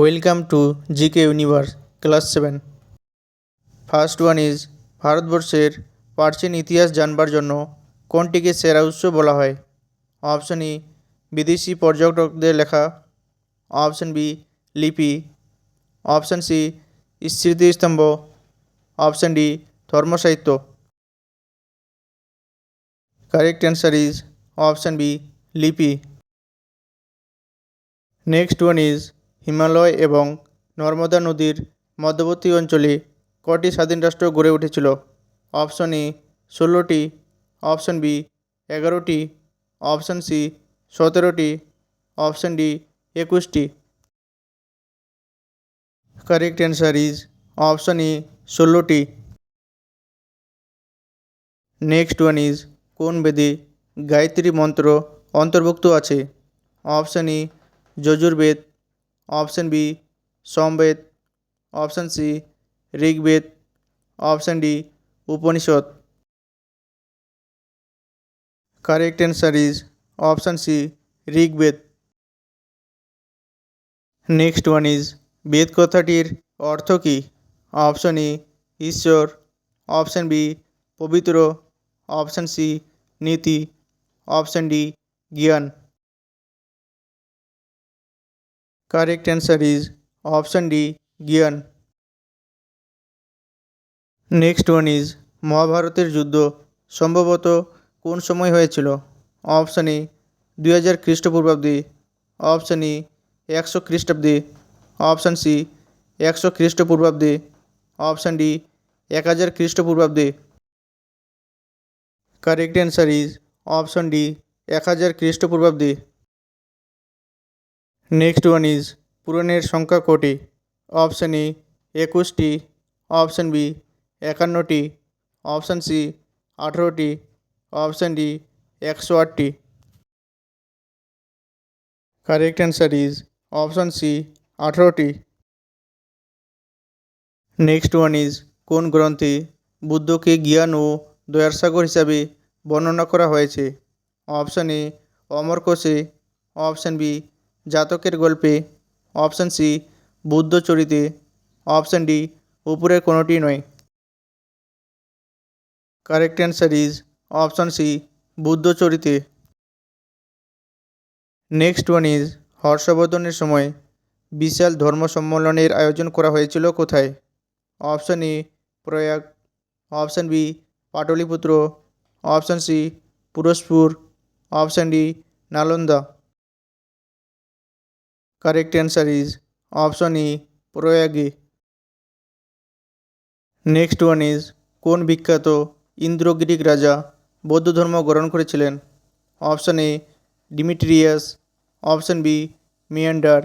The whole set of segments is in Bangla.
Welcome to GK universe class seven first one is ভারতবর্ষের প্রাচীন ইতিহাস জানবার জন্য কোনটিকে সেরা উৎস বলা হয়? অপশন ই বিদেশি পর্যটকদের লেখা। অপশন বি লিপি। অপশন সি স্মৃতিস্তম্ভ। Option D ধর্মসাহিত্য। Correct answer is option B লিপি। নেক্সট ওয়ান ইজ হিমালয় এবং নর্মদা নদীর মধ্যবর্তী অঞ্চলে কটি স্বাধীন রাষ্ট্র গড়ে উঠেছিল? অপশন এ, ষোলোটি। অপশন বি, এগারোটি। অপশন সি, সতেরোটি। অপশন ডি, একুশটি। Correct answer is option A ষোলোটি। নেক্সট ওয়ান ইজ কোন বেদে গায়ত্রী মন্ত্র অন্তর্ভুক্ত আছে? Option A Yajurveda. Option B Samaveda option C Rigveda option D Upanishad correct answer is option C Rigveda next one is Veda কথাটির অর্থ কী অপশন ই ঈশ্বর অপশন বি পবিত্র অপশন সি নীতি অপশন ডি জ্ঞান correct answer is option D জ্ঞান নেক্সট ওয়ান ইজ মহাভারতের যুদ্ধ সম্ভবত কোন সময় হয়েছিল? অপশন ই দুই হাজার খ্রিস্টপূর্বাব্দে। অপশন ই একশো খ্রিস্টাব্দে। অপশন সি একশো খ্রিস্টপূর্বাব্দে। অপশন ডি এক হাজার খ্রিস্টপূর্বাব্দে। Correct answer is option D এক হাজার খ্রিস্টপূর্বাব্দে। নেক্সট ওয়ান ইজ পুরাণের সংখ্যা কটি। অপশান ই একুশটি। অপশন বি একান্নটি। অপশন সি আঠেরোটি। অপশন ডি একশো আটটি। Correct answer is option C আঠেরোটি। Next one is কোন গ্রন্থে বুদ্ধকে জ্ঞান ও দয়ার সাগর হিসাবে বর্ণনা করা হয়েছে? অপশান এ অমর কোষে অপশন বি জাতকের গল্পে অপশন সি, বুদ্ধ বুদ্ধচরিতে অপশন ডি, উপরের কোনোটি নয়। Correct answer is option C Buddha বুদ্ধচরিতে next one is হর্ষবর্ধনের সময় বিশাল ধর্ম সম্মেলনের আয়োজন করা হয়েছিল কোথায়? Option A Prayag. Option B Pataliputra. Option C Puruspur. Option D Nalanda. Correct answer is option A প্রয়াগে next one is কোন বিখ্যাত ইন্দ্রগিরিক রাজা বৌদ্ধ ধর্ম গ্রহণ করেছিলেন? Option A Demetrius option B Menander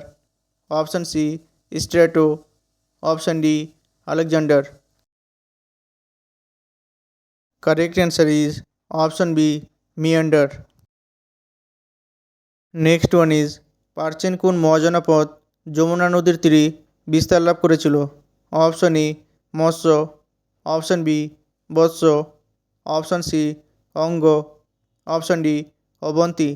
option C Strato option D Alexander correct answer is option B Menander next one is প্রাচীন কোন মহাজনপদ যমুনা নদীর তীরে বিস্তার লাভ করেছিল। Option A Matsya. Option B, Vatsa. Option C, Anga. Option D, Avanti.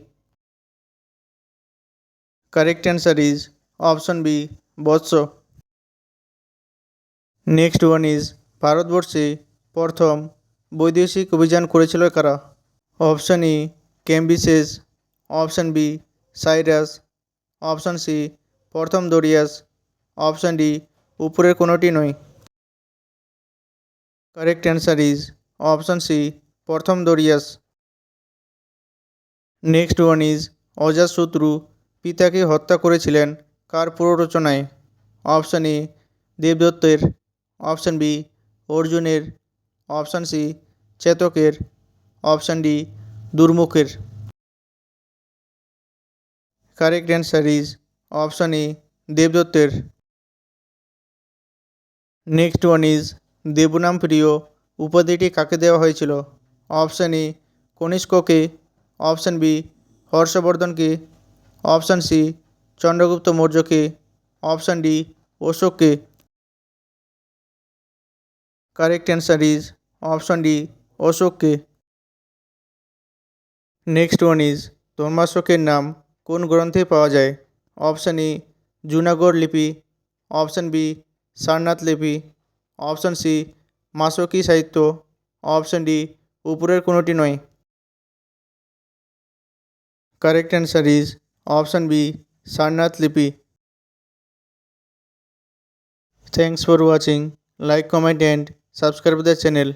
Correct answer is option B, Vatsa. Next one is, ভারতবর্ষে প্রথম বৈদেশিক অভিযান করেছিল কারা? Option A, Cambyses. Option B, Cyrus. Option C, প্রথম দরিয়াস অপশন ডি, উপরের কোনোটি নয়। Correct answer is option C প্রথম Darius next one is Ajatashatru পিতাকে হত্যা করেছিলেন কার প্ররোচনায়? অপশন এ দেবদত্তের। অপশন বি অর্জুনের। অপশন সি চেতকের। Option D দুর্মুখের। Correct answer is option A, দেবদত্তের। নেক্সট ওয়ান ইজ দেবনাম প্রিয় উপাধিটি কাকে দেওয়া হয়েছিল? অপশন এ, কনিষ্ককে। অপশন বি, হর্ষবর্ধনকে। অপশন সি, চন্দ্রগুপ্ত মৌর্যকে। Option D, অশোককে। Correct answer is option D, অশোককে। Next one is ধর্মাশোকের নাম। কোন গ্রন্থে পাওয়া যায়? অপশন ই জুনাগড় লিপি। অপশান বি, সারনাথ লিপি। অপশান সি, মাসকি সাহিত্য। অপশান ডি, উপরের কোনোটি নয়। Correct answer is option B Sarnath লিপি। Thanks for watching like comment and subscribe the channel